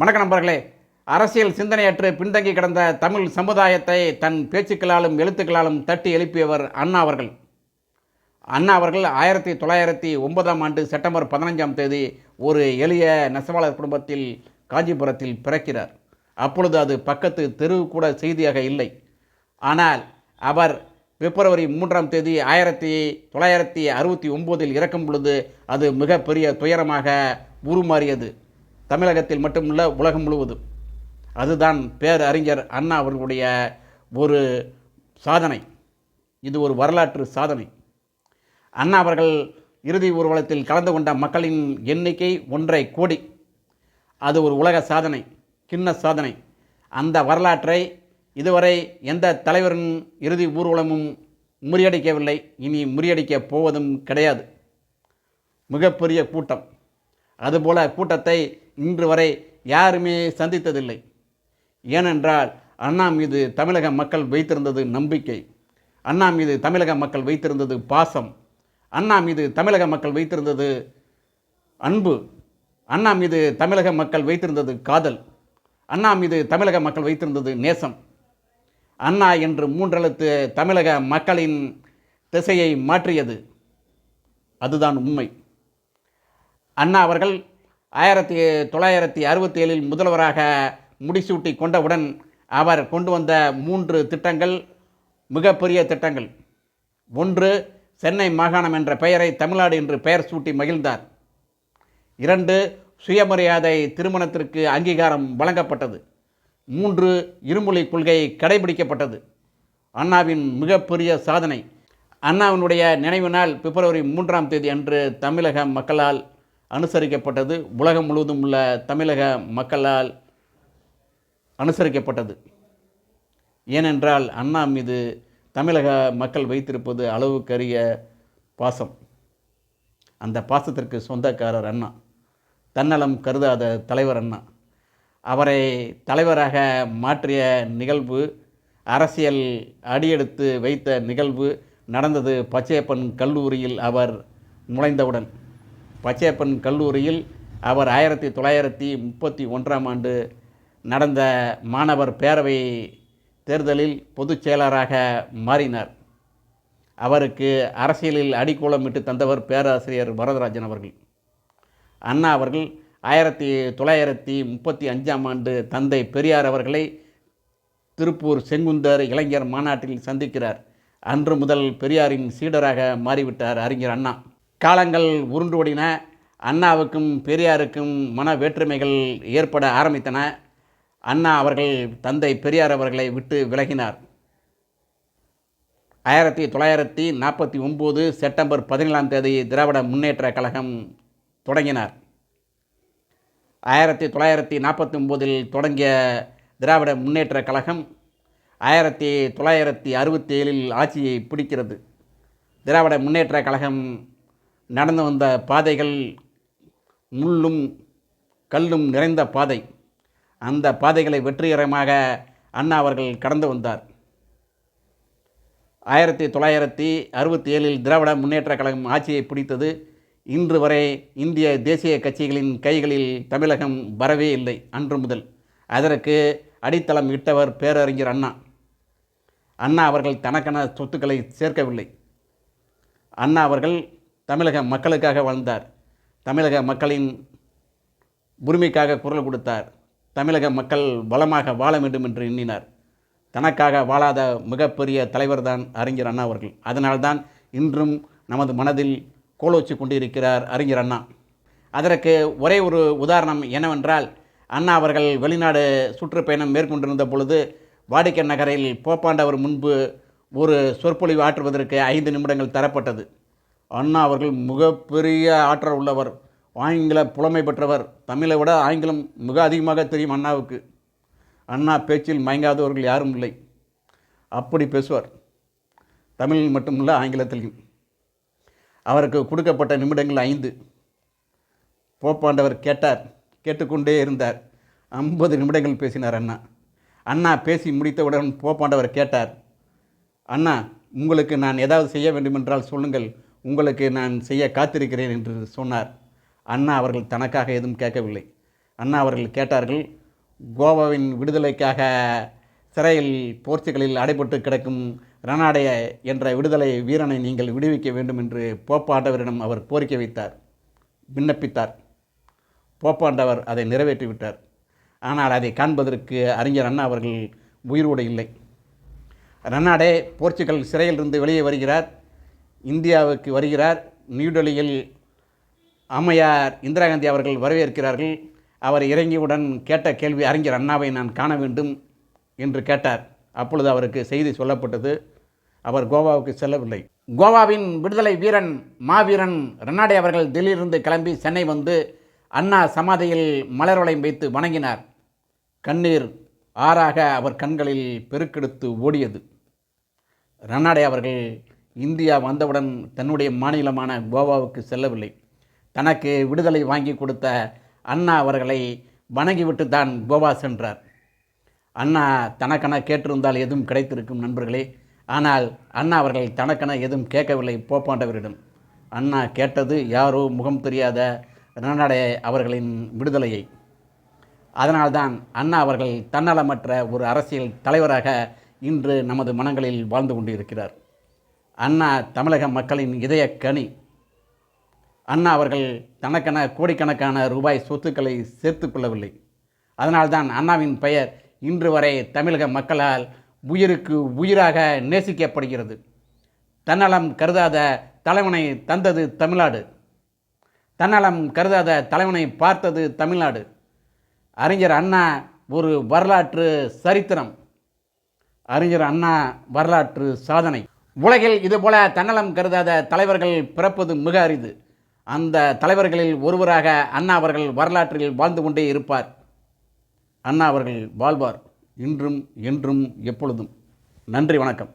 வணக்க நண்பர்களே அரசியல் சிந்தனையற்று பின்தங்கி கிடந்த தமிழ் சமுதாயத்தை தன் பேச்சுக்களாலும் எழுத்துக்களாலும் தட்டி எழுப்பியவர் அண்ணா அவர்கள். அண்ணா அவர்கள் ஆயிரத்தி தொள்ளாயிரத்தி ஒன்பதாம் ஆண்டு செப்டம்பர் பதினஞ்சாம் தேதி ஒரு எளிய நெசவாளர் குடும்பத்தில் காஞ்சிபுரத்தில் பிறக்கிறார். அப்பொழுது அது பக்கத்து தெரு கூட செய்தியாக இல்லை. ஆனால் அவர் பிப்ரவரி மூன்றாம் தேதி ஆயிரத்தி தொள்ளாயிரத்தி அறுபத்தி ஒம்போதில் இறக்கும் பொழுது அது மிகப்பெரிய துயரமாக உருமாறியது. தமிழகத்தில் மட்டுமல்ல உலகம் முழுவதும். அதுதான் பேரறிஞர் அண்ணா அவர்களுடைய ஒரு சாதனை. இது ஒரு வரலாற்று சாதனை. அண்ணா அவர்கள் இறுதி ஊர்வலத்தில் கலந்து கொண்ட மக்களின் எண்ணிக்கை ஒன்றை கோடி. அது ஒரு உலக சாதனை கிண்ண சாதனை. அந்த வரலாற்றை இதுவரை எந்த தலைவரின் இறுதி ஊர்வலமும் முறியடிக்கவில்லை. இனி முறியடிக்கப் போவதும் கிடையாது. மிகப்பெரிய கூட்டம். அதுபோல கூட்டத்தை இன்று வரை யாருமே சந்தித்ததில்லை. ஏனென்றால் அண்ணா மீது தமிழக மக்கள் வைத்திருந்தது நம்பிக்கை. அண்ணா மீது தமிழக மக்கள் வைத்திருந்தது பாசம். அண்ணா மீது தமிழக மக்கள் வைத்திருந்தது அன்பு. அண்ணா மீது தமிழக மக்கள் வைத்திருந்தது காதல். அண்ணா மீது தமிழக மக்கள் வைத்திருந்தது நேசம். அண்ணா என்று மூன்றெழுத்து தமிழக மக்களின் திசையை மாற்றியது. அதுதான் உண்மை. அண்ணா அவர்கள் ஆயிரத்தி தொள்ளாயிரத்தி அறுபத்தி ஏழில் முதல்வராக முடிசூட்டி கொண்டவுடன் அவர் கொண்டு வந்த மூன்று திட்டங்கள் மிகப்பெரிய திட்டங்கள். ஒன்று சென்னை மாகாணம் என்ற பெயரை தமிழ்நாடு என்று பெயர் சூட்டி மகிழ்ந்தார். இரண்டு சுயமரியாதை திருமணத்திற்கு அங்கீகாரம் வழங்கப்பட்டது. மூன்று இருமொழி கொள்கை கடைபிடிக்கப்பட்டது. அண்ணாவின் மிகப்பெரிய சாதனை. அண்ணாவினுடைய நினைவு நாள் பிப்ரவரி மூன்றாம் தேதி அன்று தமிழக மக்களால் அனுசரிக்கப்பட்டது. உலகம் முழுவதும் உள்ள தமிழக மக்களால் அனுசரிக்கப்பட்டது. ஏனென்றால் அண்ணா மீது தமிழக மக்கள் வைத்திருப்பது அளவுக்கரிய பாசம். அந்த பாசத்திற்கு சொந்தக்காரர் அண்ணா. தன்னலம் கருதாத தலைவர் அண்ணா. அவரை தலைவராக மாற்றிய நிகழ்வு அரசியல் அடியெடுத்து வைத்த நிகழ்வு நடந்தது பச்சையப்பன் கல்லூரியில் அவர் நுழைந்தவுடன். பச்சையப்பன் கல்லூரியில் அவர் ஆயிரத்தி தொள்ளாயிரத்தி முப்பத்தி ஒன்றாம் ஆண்டு நடந்த மாணவர் பேரவை தேர்தலில் பொதுச் செயலராக மாறினார். அவருக்கு அரசியலில் அடிக்கோலமிட்டு தந்தவர் பேராசிரியர் வரதராஜன் அவர்கள். அண்ணா அவர்கள் ஆயிரத்தி தொள்ளாயிரத்தி முப்பத்தி அஞ்சாம் ஆண்டு தந்தை பெரியார் அவர்களை திருப்பூர் செங்குந்தர் இளைஞர் மாநாட்டில் சந்திக்கிறார். அன்று முதல் பெரியாரின் சீடராக மாறிவிட்டார் அறிஞர் அண்ணா. காலங்கள் உருண்டு ஓடின அண்ணாவுக்கும் பெரியாருக்கும் மன வேற்றுமைகள் ஏற்பட ஆரம்பித்தன. அண்ணா அவர்கள் தந்தை பெரியார் அவர்களை விட்டு விலகினார். ஆயிரத்தி தொள்ளாயிரத்தி நாற்பத்தி ஒம்பது செப்டம்பர் பதினேழாம் தேதி திராவிட முன்னேற்ற கழகம் தொடங்கினார். ஆயிரத்தி தொள்ளாயிரத்தி நாற்பத்தி ஒம்போதில் தொடங்கிய திராவிட முன்னேற்ற கழகம் ஆயிரத்தி தொள்ளாயிரத்தி அறுபத்தி ஏழில் ஆட்சியை பிடிக்கிறது. திராவிட முன்னேற்ற கழகம் நடந்து வந்த பாதைகள் முள்ளும் கல்லும் நிறைந்த பாதை அந்த பாதைகளை வெற்றிகரமாக அண்ணா அவர்கள் கடந்து வந்தார். ஆயிரத்தி தொள்ளாயிரத்தி அறுபத்தி ஏழில் திராவிட முன்னேற்ற கழகம் ஆட்சியை பிடித்தது. இன்று வரை இந்திய தேசிய கட்சிகளின் கைகளில் தமிழகம் வரவே இல்லை அன்று முதல். அதற்கு அடித்தளம் இட்டவர் பேரறிஞர் அண்ணா. அண்ணா அவர்கள் தனக்கென சொத்துக்களை சேர்க்கவில்லை. அண்ணா அவர்கள் தமிழக மக்களுக்காக வாழ்ந்தார். தமிழக மக்களின் உரிமைக்காக குரல் கொடுத்தார். தமிழக மக்கள் வளமாக வாழ வேண்டும் என்று எண்ணினார். தனக்காக வாழாத மிகப்பெரிய தலைவர் தான் அறிஞர் அண்ணா அவர்கள். அதனால்தான் இன்றும் நமது மனதில் கோலோச்சு கொண்டிருக்கிறார் அறிஞர் அண்ணா. அதற்கு ஒரே ஒரு உதாரணம் என்னவென்றால் அண்ணா அவர்கள் வெளிநாடு சுற்றுப்பயணம் மேற்கொண்டிருந்த பொழுது வாடிக்கை நகரில் போப்பாண்டவர் முன்பு ஒரு சொற்பொழிவு ஆற்றுவதற்கு ஐந்து நிமிடங்கள் தரப்பட்டது. அண்ணா அவர்கள் மிகப்பெரிய ஆற்றல் உள்ளவர் ஆங்கில புலமை பெற்றவர். தமிழை விட ஆங்கிலம் மிக அதிகமாக தெரியும் அண்ணாவுக்கு. அண்ணா பேச்சில் மயங்காதவர்கள் யாரும் இல்லை. அப்படி பேசுவார். தமிழில் மட்டுமல்ல ஆங்கிலத்திலையும். அவருக்கு கொடுக்கப்பட்ட நிமிடங்கள் ஐந்து. போப்பாண்டவர் கேட்டார் கேட்டுக்கொண்டே இருந்தார். ஐம்பது நிமிடங்கள் பேசினார் அண்ணா. அண்ணா பேசி முடித்தவுடன் போப்பாண்டவர் கேட்டார் அண்ணா உங்களுக்கு நான் ஏதாவது செய்ய வேண்டுமென்றால் சொல்லுங்கள். உங்களுக்கு நான் செய்ய காத்திருக்கிறேன் என்று சொன்னார். அண்ணா அவர்கள் தனக்காக எதுவும் கேட்கவில்லை. அண்ணா அவர்கள் கேட்டார்கள் கோவாவின் விடுதலைக்காக சிறையில் போர்ச்சுகலில் அடைபட்டு கிடக்கும் ரனாடே என்ற விடுதலை வீரனை நீங்கள் விடுவிக்க வேண்டும் என்று போப்பாண்டவரிடம் அவர் கோரிக்கை வைத்தார் விண்ணப்பித்தார். போப்பாண்டவர் அதை நிறைவேற்றிவிட்டார் ஆனால் அதை காண்பதற்கு அறிஞர் அண்ணா அவர்கள் உயிரோடு இல்லை. ரன்னாடே போர்ச்சுகல் சிறையிலிருந்து வெளியே வருகிறார். இந்தியாவுக்கு வருகிறார். நியூடெல்லியில் அம்மையார் இந்திரா காந்தி அவர்கள் வரவேற்கிறார்கள். அவர் இறங்கியவுடன் கேட்ட கேள்வி அறிஞர் அண்ணாவை நான் காண வேண்டும் என்று கேட்டார். அப்பொழுது அவருக்கு செய்தி சொல்லப்பட்டது. அவர் கோவாவுக்கு செல்லவில்லை. கோவாவின் விடுதலை வீரன் மாவீரன் ரன்னாடே அவர்கள் டெல்லியிலிருந்து கிளம்பி சென்னை வந்து அண்ணா சமாதியில் மலர் வளையம் வைத்து வணங்கினார். கண்ணீர் ஆறாக அவர் கண்களில் பெருக்கெடுத்து ஓடியது. ரன்னாடே அவர்கள் இந்தியா வந்தவுடன் தன்னுடைய மாநிலமான கோவாவுக்கு செல்லவில்லை. தனக்கு விடுதலை வாங்கி கொடுத்த அண்ணா அவர்களை வணங்கிவிட்டு தான் கோவா சென்றார். அண்ணா தனக்கென கேட்டிருந்தால் எதுவும் கிடைத்திருக்கும் நண்பர்களே. ஆனால் அண்ணா அவர்கள் தனக்கென எதுவும் கேட்கவில்லை போப்பாண்டவரிடம் அண்ணா கேட்டது யாரோ முகம் தெரியாத ரன்னாடே அவர்களின் விடுதலையை. அதனால்தான் அண்ணா அவர்கள் தன்னலமற்ற ஒரு அரசியல் தலைவராக இன்று நமது மனங்களில் வாழ்ந்து கொண்டிருக்கிறார். அண்ணா தமிழக மக்களின் இதய கனி. அண்ணா அவர்கள் தனக்கென கோடிக்கணக்கான ரூபாய் சொத்துக்களை சேர்த்து கொள்ளவில்லை. அதனால்தான் அண்ணாவின் பெயர் இன்று வரை தமிழக மக்களால் உயிருக்கு உயிராக நேசிக்கப்படுகிறது. தன்னலம் கருதாத தலைவனை தந்தது தமிழ்நாடு. தன்னலம் கருதாத தலைவனை பார்த்தது தமிழ்நாடு. அறிஞர் அண்ணா ஒரு வரலாற்று சரித்திரம். அறிஞர் அண்ணா வரலாற்று சாதனை. உலகில் இதுபோல தன்னலம் கருதாத தலைவர்கள் பிறப்பது மிக அரிது. அந்த தலைவர்களில் ஒருவராக அண்ணா அவர்கள் வரலாற்றில் வாழ்ந்து கொண்டே இருப்பார். அண்ணா அவர்கள் வாழ்வார். இன்றும் என்றும் எப்பொழுதும். நன்றி வணக்கம்.